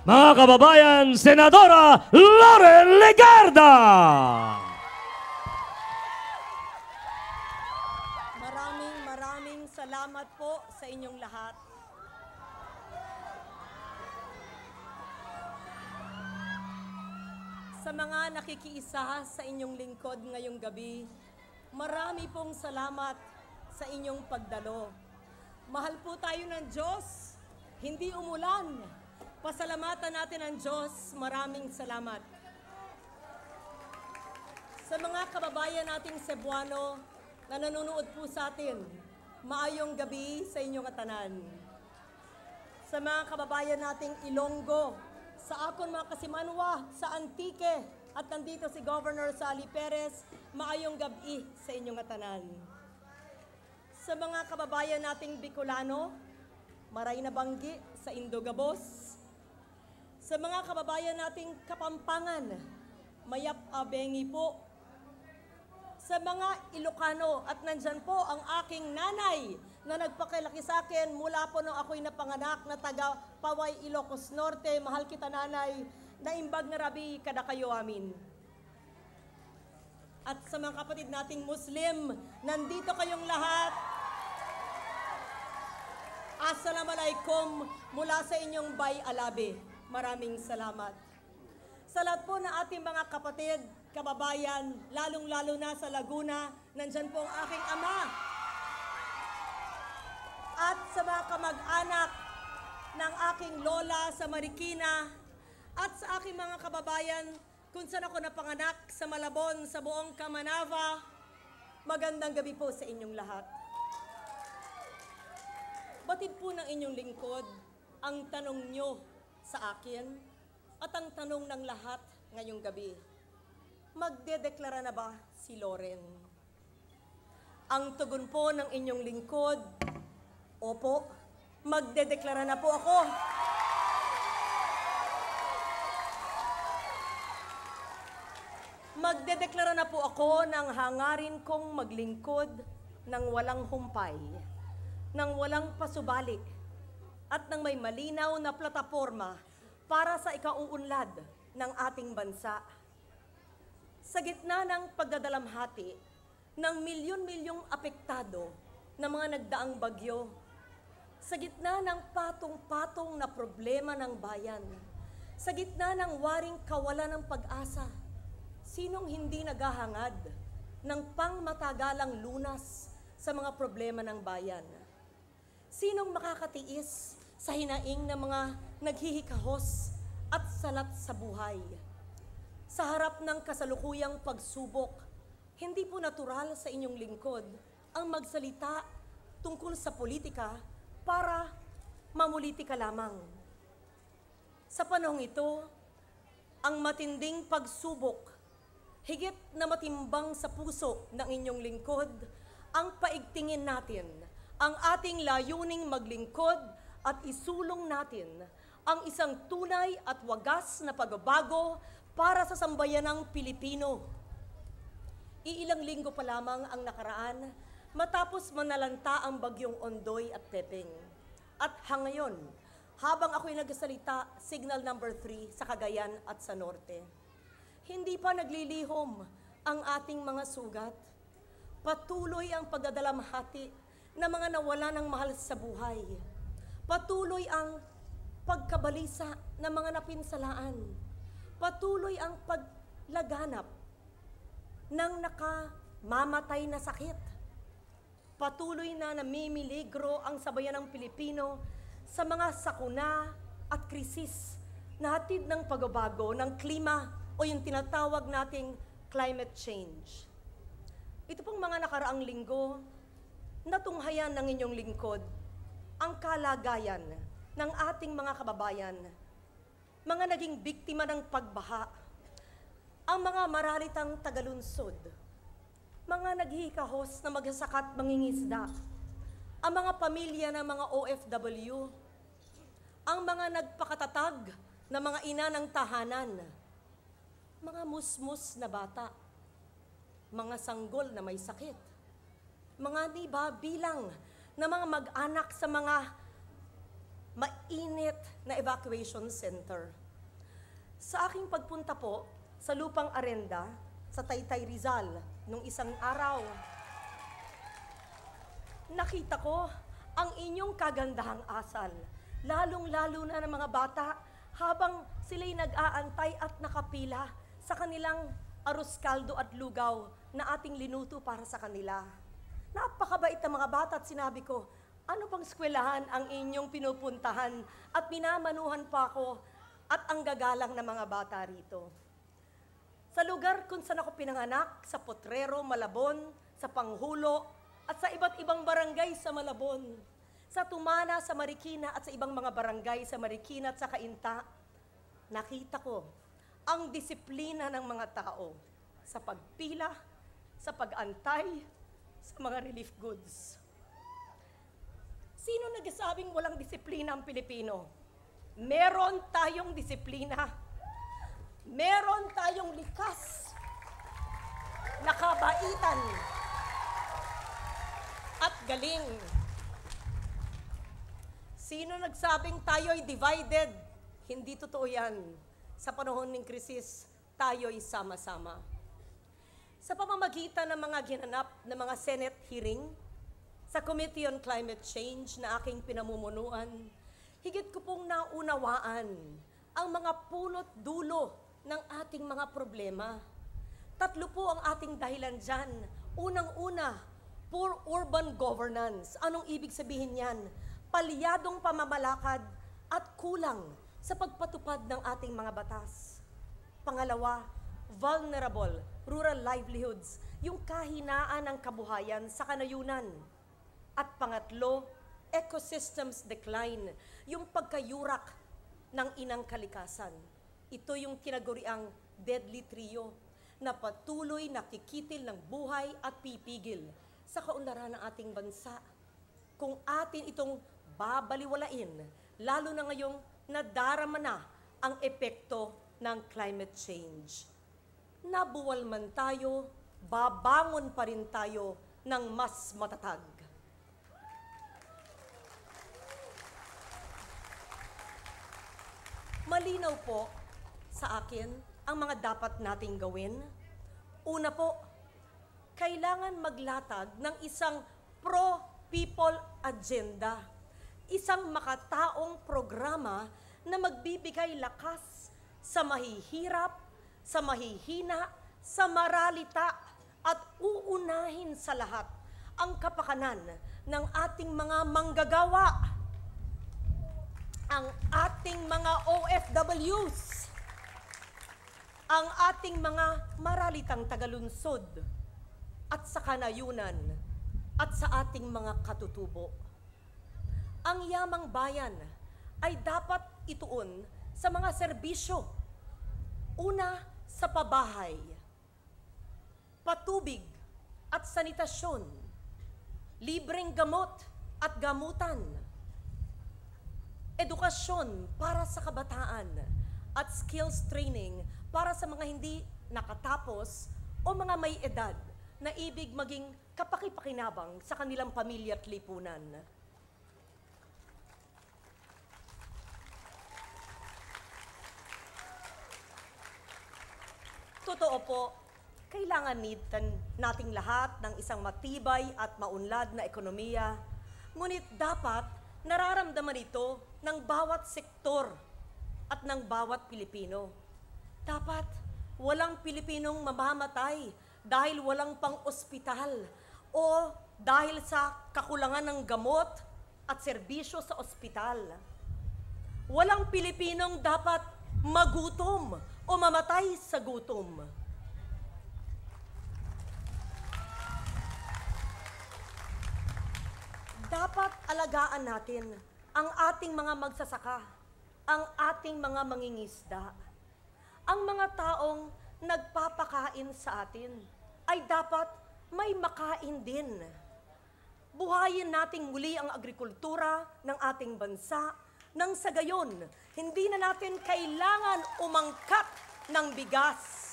mga kababayan, Senadora Lauren Legarda! Maraming maraming salamat po sa inyong lahat. Sa mga nakikiisa sa inyong lingkod ngayong gabi, marami pong salamat sa inyong pagdalo. Mahal po tayo ng Diyos, hindi umulan. Pasalamatan natin ang Diyos, maraming salamat. Sa mga kababayan nating Cebuano na nanonood po sa atin, maayong gabi sa inyong katanan. Sa mga kababayan nating Ilonggo, sa akon mga kasimanwa, sa Antique, at nandito si Governor Sally Perez, maayong gabi sa inyong katanan. Sa mga kababayan nating Bicolano, maray na banggi sa Indogabos, sa mga kababayan nating Kapampangan, mayap abengi po sa mga Ilocano at nandyan po ang aking nanay na nagpakilaki sa akin mula po nung ako'y napanganak na taga Paway, Ilocos Norte. Mahal kita nanay, na imbag na rabi kada kayo amin. At sa mga kapatid nating Muslim, nandito kayong lahat. Assalamualaikum mula sa inyong Bay Alabe. Maraming salamat. Sa lahat po na ating mga kapatid, kababayan, lalong-lalo na sa Laguna, nandyan po ang aking ama. At sa mga kamag-anak ng aking lola sa Marikina, at sa aking mga kababayan, kung saan ako napanganak sa Malabon, sa buong Kamanava, magandang gabi po sa inyong lahat. Batid po ng inyong lingkod ang tanong nyo sa akin at ang tanong ng lahat ngayong gabi. Magdedeklara na ba si Loren? Ang tugon po ng inyong lingkod, Opo, magdedeklara na po ako. Magdedeklara na po ako ng hangarin kong maglingkod ng walang humpay, ng walang pasubalik, at ng may malinaw na plataforma para sa ikauunlad ng ating bansa. Sa gitna ng pagdadalamhati ng milyon-milyong apektado ng mga nagdaang bagyo, sa gitna ng patong-patong na problema ng bayan, sa gitna ng waring kawalan ng pag-asa, sinong hindi naghahangad ng pangmatagalang lunas sa mga problema ng bayan? Sinong makakatiis sa hinaing ng mga naghihikahos at salat sa buhay? Sa harap ng kasalukuyang pagsubok, hindi po natural sa inyong lingkod ang magsalita tungkol sa politika para mamulitika lamang. Sa panahong ito, ang matinding pagsubok, higit na matimbang sa puso ng inyong lingkod, ang paigtingin natin ang ating layuning maglingkod at isulong natin ang isang tunay at wagas na pagbabago para sa sambayanang Pilipino. Iilang linggo pa lamang ang nakaraan matapos manalanta ang bagyong Ondoy at Pepeng. At hangayon, habang ako'y nagsalita, signal number 3 sa Cagayan at sa Norte. Hindi pa naglilihom ang ating mga sugat. Patuloy ang pagdadalamhati ng mga nawala ng mahal sa buhay. Patuloy ang pagkabalisa ng mga napinsalaan. Patuloy ang paglaganap ng nakamamatay na sakit. Patuloy na namimiligro ang sabayan ng Pilipino sa mga sakuna at krisis na hatid ng pagbabago ng klima o yung tinatawag nating climate change. Ito pong mga nakaraang linggo, natunghayan ng inyong lingkod ang kalagayan ng ating mga kababayan, mga naging biktima ng pagbaha, ang mga maralitang tagalunsod, mga naghihikahos na magsasakat mangingisda, ang mga pamilya ng mga OFW, ang mga nagpakatatag na mga ina ng tahanan, mga musmus na bata, mga sanggol na may sakit, mga niba bilang na mga mag-anak sa mga mainit na evacuation center. Sa aking pagpunta po sa Lupang Arenda, sa Taytay Rizal, nung isang araw, nakita ko ang inyong kagandahang asal, lalong-lalo na ng mga bata habang sila'y nag-aantay at nakapila sa kanilang arroz kaldo at lugaw na ating linuto para sa kanila. Napakabait ng mga bata at sinabi ko, ano bang eskwelahan ang inyong pinupuntahan at minamanuhan pa ako at ang gagalang ng mga bata rito. Sa lugar kung saan ako pinanganak, sa Potrero, Malabon, sa Panghulo, at sa iba't ibang barangay sa Malabon, sa Tumana, sa Marikina, at sa ibang mga barangay sa Marikina at sa Kainta, nakita ko ang disiplina ng mga tao sa pagpila, sa pag-antay, sa mga relief goods. Sino nagsasabing walang disiplina ang Pilipino? Meron tayong disiplina. Meron tayong likas na kabaitan at galing. Sino nagsabing tayo'y divided? Hindi totoo yan. Sa panahon ng krisis, tayo'y sama-sama. Sa pamamagitan ng mga ginanap ng mga Senate hearing, sa Committee on Climate Change na aking pinamumunuan, higit ko pong naunawaan ang mga punot dulo ng ating mga problema. Tatlo po ang ating dahilan dyan. Unang-una, poor urban governance. Anong ibig sabihin yan? Palyadong pamamalakad at kulang sa pagpatupad ng ating mga batas. Pangalawa, vulnerable rural livelihoods, yung kahinaan ng kabuhayan sa kanayunan. At pangatlo, ecosystems decline, yung pagkayurak ng inang kalikasan. Ito yung tinaguriang deadly trio na patuloy nakikitil ng buhay at pipigil sa kaunlaran ng ating bansa. Kung atin itong babaliwalain, lalo na ngayong nadarama na ang epekto ng climate change. Nabuwal man tayo, babangon pa rin tayo ng mas matatag. Malinaw po sa akin ang mga dapat nating gawin. Una po, kailangan maglatag ng isang pro-people agenda. Isang makataong programa na magbibigay lakas sa mahihirap, sa mahihina, sa maralita at uunahin sa lahat ang kapakanan ng ating mga manggagawa ang ating mga OFWs, ang ating mga maralitang tagalunsod, at sa kanayunan, at sa ating mga katutubo. Ang yamang bayan ay dapat ituon sa mga serbisyo. Una, sa pabahay, patubig at sanitasyon, libreng gamot at gamutan, edukasyon para sa kabataan at skills training para sa mga hindi nakatapos o mga may edad na ibig maging kapakipakinabang sa kanilang pamilya at lipunan. Totoo po, kailangan nitan nating lahat ng isang matibay at maunlad na ekonomiya, ngunit dapat nararamdaman ito ng bawat sektor at ng bawat Pilipino. Dapat walang Pilipinong mamamatay dahil walang pang-ospital o dahil sa kakulangan ng gamot at serbisyo sa ospital. Walang Pilipinong dapat magutom o mamatay sa gutom. Dapat alagaan natin ang ating mga magsasaka, ang ating mga mangingisda. Ang mga taong nagpapakain sa atin ay dapat may makain din. Buhayin nating muli ang agrikultura ng ating bansa nang sa gayon, hindi na natin kailangan umangkat ng bigas